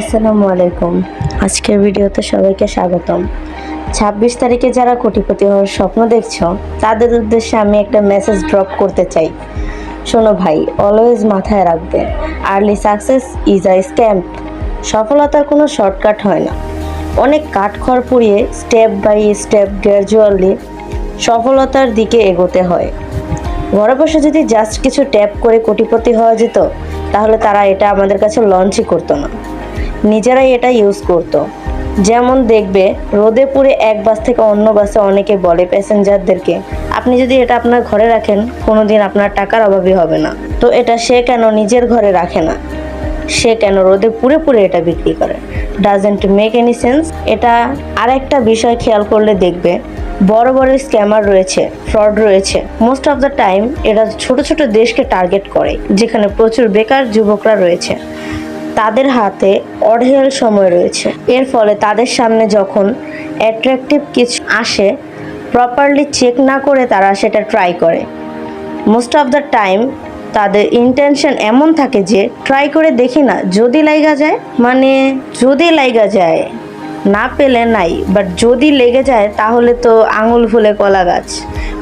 আসসালামু আলাইকুম। আজকের ভিডিওতে সবাইকে স্বাগতম। ছাব্বিশ তারিখে যারা কোটিপতি হওয়ার স্বপ্ন দেখছ, তাদের উদ্দেশ্যে আমি একটা মেসেজ ড্রপ করতে চাই। শোনো ভাই অলওয়েজ মাথায় রাখবে early success is a scamp সফলতার কোনো শর্টকাট হয় না। অনেক কাঠখড় পুড়িয়ে স্টেপ বাই স্টেপ গ্র্যাজুয়ালি সফলতার দিকে এগোতে হয়। ঘরে বসে যদি জাস্ট কিছু ট্যাপ করে কোটিপতি হওয়া যেত, তাহলে তারা এটা আমাদের কাছে লঞ্চই করতো না। নিজেরাই এটা ইউজ করতো। যেমন দেখবে রোদে পুড়ে এক বাস থেকে অন্য বাসে অনেকে বলে প্যাসেঞ্জারদেরকে, আপনি যদি এটা আপনার ঘরে রাখেন, কোনোদিন আপনার টাকার অভাবই হবে না। তো এটা সে কেন নিজের ঘরে রাখে না? সে কেন রোদে পুড়ে পুড়ে এটা বিক্রি করে? ডাজেন্ট মেক এনি সেন্স এটা আরেকটা বিষয় খেয়াল করলে দেখবে, বড় বড় স্ক্যামার রয়েছে ফ্রড রয়েছে। মোস্ট অফ দ্য টাইম এরা ছোট ছোট দেশকে টার্গেট করে, যেখানে প্রচুর বেকার যুবকরা রয়েছে। তাদের হাতে অঢেল সময় রয়েছে। এর ফলে তাদের সামনে যখন অ্যাট্রাকটিভ কিছু আসে প্রপারলি চেক না করে তারা সেটা ট্রাই করে। মোস্ট অফ দ্য টাইম তাদের ইন্টেনশন এমন থাকে যে ট্রাই করে দেখি না, যদি লাইগা যায় মানে যদি লাইগা যায়, না পেলে নাই বাট যদি লেগে যায়, তাহলে তো আঙুল ফুলে কলা গাছ।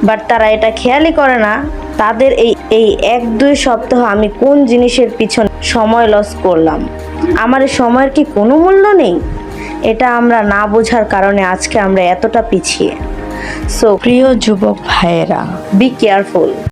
বাট তারা এটা খেয়ালই করে না তাদের এই এই এক দুই সপ্তাহ আমি কোন জিনিসের পিছনে সময় লস করলাম? আমার সময়ের কি কোনো মূল্য নেই? এটা আমরা না বোঝার কারণে আজকে আমরা এতটা পিছিয়ে। সো প্রিয় যুবক ভাইয়েরা বি কেয়ারফুল